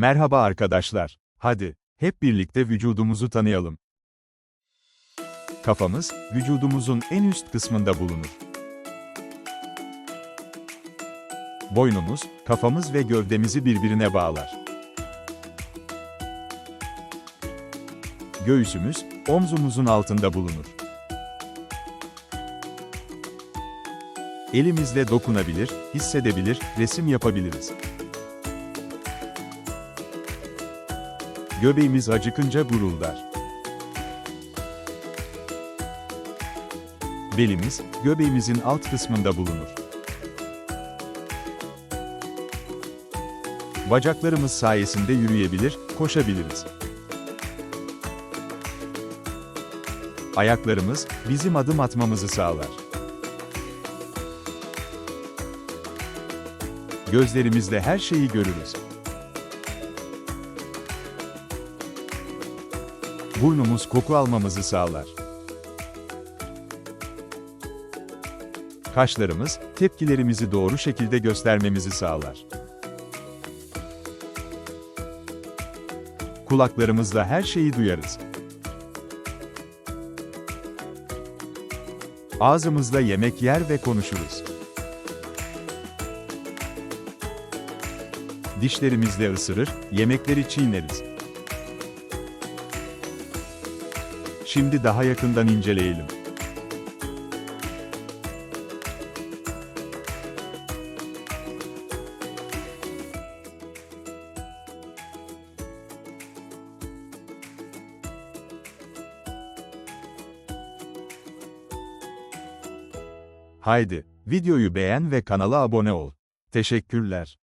Merhaba arkadaşlar. Hadi, hep birlikte vücudumuzu tanıyalım. Kafamız, vücudumuzun en üst kısmında bulunur. Boynumuz, kafamız ve gövdemizi birbirine bağlar. Göğsümüz, omzumuzun altında bulunur. Elimizle dokunabilir, hissedebilir, resim yapabiliriz. Göbeğimiz acıkınca guruldar. Belimiz, göbeğimizin alt kısmında bulunur. Bacaklarımız sayesinde yürüyebilir, koşabiliriz. Ayaklarımız, bizim adım atmamızı sağlar. Gözlerimizle her şeyi görürüz. Burnumuz koku almamızı sağlar. Kaşlarımız, tepkilerimizi doğru şekilde göstermemizi sağlar. Kulaklarımızla her şeyi duyarız. Ağzımızla yemek yer ve konuşuruz. Dişlerimizle ısırır, yemekleri çiğneriz. Şimdi daha yakından inceleyelim. Haydi, videoyu beğen ve kanala abone ol. Teşekkürler.